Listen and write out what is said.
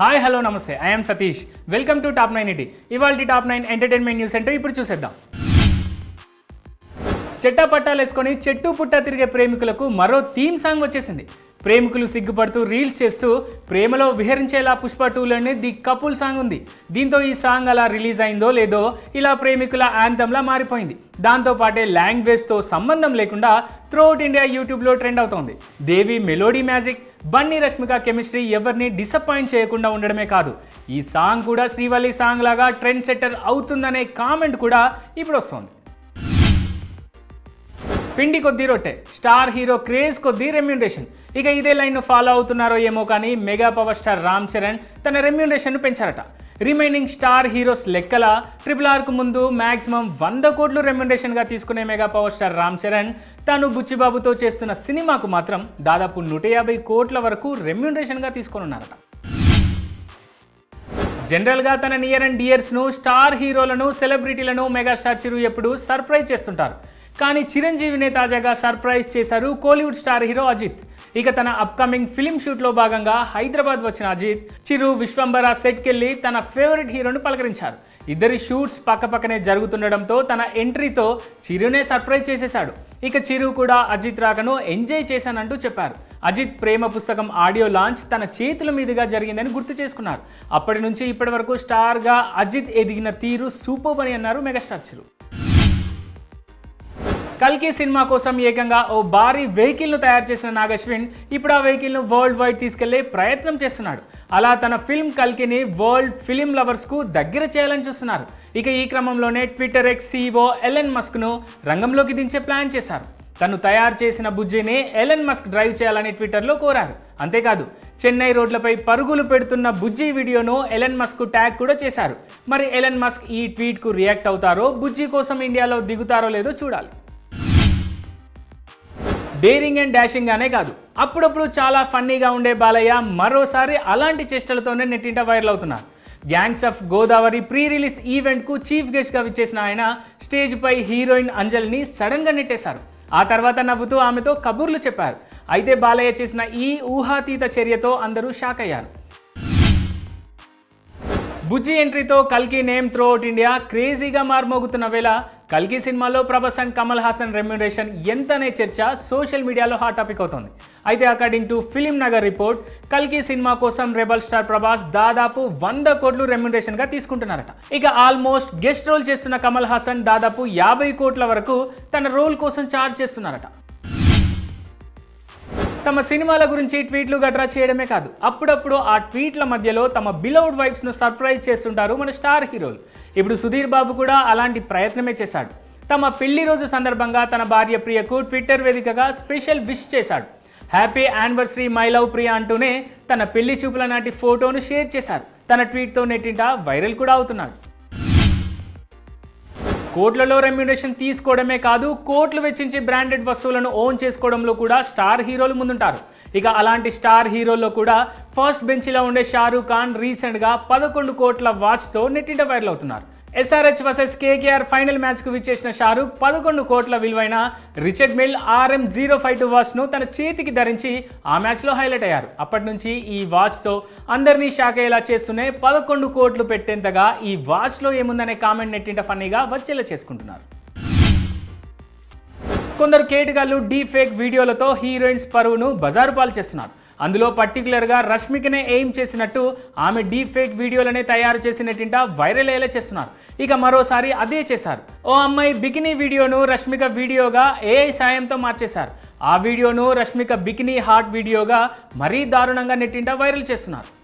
Hi hello namaste. I'm Satish. Welcome to top nine ET ఇవాళ top nine entertainment news అంటే ఇప్పుడు చూసేద్దాం. చెట్టా పట్టాలు వేసుకొని చెట్టు పుట్ట తిరిగే ప్రేమికులకు మరో థీమ్ సాంగ్ వచ్చేసింది. ప్రేమికులు సిగ్గుపడుతూ రీల్స్ చేస్తూ ప్రేమలో విహరించేలా పుష్ప టూలోని ది కపుల్ సాంగ్ ఉంది. దీంతో ఈ సాంగ్ అలా రిలీజ్ అయిందో లేదో ఇలా ప్రేమికుల యాంథమ్లా మారిపోయింది. దాంతో పాటే లాంగ్వేజ్తో సంబంధం లేకుండా త్రూఅవుట్ ఇండియా యూట్యూబ్లో ట్రెండ్ అవుతోంది. Devi melody magic Bunny Rashmika chemistry ఎవరిని డిసప్పాయింట్ చేయకుండా ఉండడమే కాదు. ఈ సాంగ్ కూడా శ్రీవల్లి సాంగ్ లాగా ట్రెండ్ సెట్టర్ అవుతుందనే కామెంట్ కూడా ఇప్పుడు వస్తోంది. పిండి కొద్దీ రొట్టె. స్టార్ హీరో క్రేజ్ కొద్దీ రెమ్యూనరేషన్. ఇక ఇదే లైన్ ఫాలో అవుతున్నారో ఏమో కానీ mega power star Ram Charan తన రెమ్యూనరేషన్ పెంచారట. రిమైనింగ్ స్టార్ హీరోస్ లెక్కల ట్రిపుల్ ఆర్కు ముందు మ్యాక్సిమం వంద కోట్లు రెమ్యూనరేషన్గా తీసుకునే mega power star Ram Charan తాను బుచ్చిబాబుతో చేస్తున్న సినిమాకు మాత్రం దాదాపు నూట యాభై కోట్ల వరకు రెమ్యూనరేషన్గా తీసుకొనున్నారట. జనరల్గా తన నియర్ అండ్ డియర్స్ను స్టార్ హీరోలను సెలబ్రిటీలను మెగాస్టార్ చిరు ఎప్పుడు సర్ప్రైజ్ చేస్తుంటారు. కానీ చిరంజీవిని తాజాగా సర్ప్రైజ్ చేశారు కోలీవుడ్ స్టార్ హీరో అజిత్. ఇక తన అప్కమింగ్ ఫిల్మ్ షూట్లో భాగంగా హైదరాబాద్ వచ్చిన అజిత్ చిరు విశ్వంబర సెట్కెళ్ళి తన ఫేవరెట్ హీరోను పలకరించారు. ఇద్దరి షూట్స్ పక్కపక్కనే జరుగుతుండడంతో తన ఎంట్రీతో చిరునే సర్ప్రైజ్ చేసేశాడు. ఇక చిరు కూడా అజిత్ రాకను ఎంజాయ్ చేశానంటూ చెప్పారు. అజిత్ ప్రేమ పుస్తకం ఆడియో లాంచ్ తన చేతుల మీదుగా జరిగిందని గుర్తు చేసుకున్నారు. అప్పటి నుంచి ఇప్పటి వరకు స్టార్గా అజిత్ ఎదిగిన తీరు సూపర్ అని అన్నారు మెగాస్టార్ చిరు. కల్కి సినిమా కోసం ఏకంగా ఓ భారీ వెహికల్ను తయారు చేసిన నాగశ్విన్ ఇప్పుడు ఆ వెహికల్ను వరల్డ్ వైడ్ తీసుకెళ్ళే ప్రయత్నం చేస్తున్నాడు. అలా తన ఫిల్మ్ కల్కిని వరల్డ్ ఫిలిం లవర్స్కు దగ్గర చేయాలని చూస్తున్నారు. ఇక ఈ క్రమంలోనే ట్విట్టర్ ఎక్స్ సీఈఓ ఎలెన్ మస్క్ను రంగంలోకి దించే ప్లాన్ చేశారు. తను తయారు చేసిన బుజ్జిని ఎలెన్ మస్క్ డ్రైవ్ చేయాలని ట్విట్టర్లో కోరారు. అంతేకాదు చెన్నై రోడ్లపై పరుగులు పెడుతున్న బుజ్జి వీడియోను ఎలెన్ మస్క్ ట్యాగ్ కూడా చేశారు. మరి ఎలెన్ మస్క్ ఈ ట్వీట్కు రియాక్ట్ అవుతారో బుజ్జి కోసం ఇండియాలో దిగుతారో లేదో చూడాలి. డేరింగ్ అండ్ డాషింగ్ అనే కాదు. అప్పుడప్పుడు చాలా ఫన్నీగా ఉండే బాలయ్య మరోసారి అలాంటి చేష్టలతోనే నెట్టింట వైరల్ అవుతున్నారు gangs of Godavari pre release ఈవెంట్కు chief గెస్ట్గా విచ్చేసిన ఆయన స్టేజ్పై హీరోయిన్ అంజలిని సడన్గా నెట్టేశారు. ఆ తర్వాత నవ్వుతూ ఆమెతో కబుర్లు చెప్పారు. అయితే బాలయ్య చేసిన ఈ ఊహాతీత చర్యతో అందరూ షాక్ అయ్యారు. బుజ్జి ఎంట్రీతో కల్కి నేమ్ త్రూఅవుట్ ఇండియా క్రేజీగా మారుమోగుతున్న వేళ కల్కి సినిమాలో ప్రభాస్ అండ్ కమల్ హాసన్ రెమ్యునరేషన్ ఎంతనే చర్చ సోషల్ మీడియాలో హాట్ టాపిక్ అవుతుంది. అయితే according to film Nagar report కల్కి సినిమా కోసం రెబల్ స్టార్ ప్రభాస్ దాదాపు వంద కోట్లు రెమ్యునరేషన్గా తీసుకుంటున్నారట. ఇక ఆల్మోస్ట్ గెస్ట్ రోల్ చేస్తున్న కమల్ హాసన్ దాదాపు యాభై కోట్ల వరకు తన రోల్ కోసం ఛార్జ్ చేస్తున్నారట. తమ సినిమాల గురించి ట్వీట్లు గట్రా చేయడమే కాదు. అప్పుడప్పుడు ఆ ట్వీట్ల మధ్యలో తమ బిలౌడ్ వైఫ్స్ను సర్ప్రైజ్ చేస్తుంటారు మన స్టార్ హీరోలు ఇప్పుడు సుధీర్ బాబు కూడా అలాంటి ప్రయత్నమే చేశాడు. తమ పెళ్ళి రోజు సందర్భంగా తన భార్య ప్రియకు ట్విట్టర్ వేదికగా స్పెషల్ విష్ చేశాడు. Happy anniversary my love Priya అంటూనే తన పెళ్ళి చూపుల నాటి ఫోటోను షేర్ చేశారు. తన ట్వీట్తో నెట్టింట వైరల్ కూడా అవుతున్నాడు. కోట్లలో రెమ్యునేషన్ తీసుకోవడమే కాదు కోట్లు వెచ్చించి బ్రాండెడ్ వస్తువులను ఓన్ చేసుకోవడంలో కూడా స్టార్ హీరోలు ముందుంటారు. ఇక అలాంటి స్టార్ హీరోల్లో కూడా ఫస్ట్ బెంచ్లో ఉండే షారూఖ్ ఖాన్ రీసెంట్గా పదకొండు కోట్ల వాచ్తో నెట్టింట వైరల్ అవుతున్నారు. ఎస్ఆర్హెచ్ వర్సెస్ కేకేఆర్ ఫైనల్ మ్యాచ్కు విచ్చేసిన షారూక్ పదకొండు కోట్ల విలువైన Richard Mille RM zero five two వాచ్ను తన చేతికి ధరించి ఆ మ్యాచ్లో హైలైట్ అయ్యారు. అప్పటి నుంచి ఈ వాచ్తో అందరినీ షాక్ అయ్యేలా చేస్తూనే పదకొండు కోట్లు పెట్టేంతగా ఈ వాచ్లో ఏముందనే కామెంట్ నెట్టింట ఫన్నీగా వచ్చేలా చేసుకుంటున్నారు. కొందరు కేటుగాళ్ళు డీ ఫేక్ వీడియోలతో హీరోయిన్స్ పరువును బజారు పాలు చేస్తున్నారు. అందులో పర్టికులర్గా రష్మికనే ఎయిమ్ చేసినట్టు ఆమె డీ ఫేక్ వీడియోలనే తయారు చేసినట్టింట వైరల్ అయ్యేలా చేస్తున్నారు. ఇక మరోసారి అదే చేశారు. ఓ అమ్మాయి బికినీ వీడియోను రష్మిక వీడియోగా ఏఐ సాయంతో మార్చేశారు. ఆ వీడియోను రష్మిక బికినీ హాట్ వీడియోగా మరీ దారుణంగా నెట్టింట వైరల్ చేస్తున్నారు.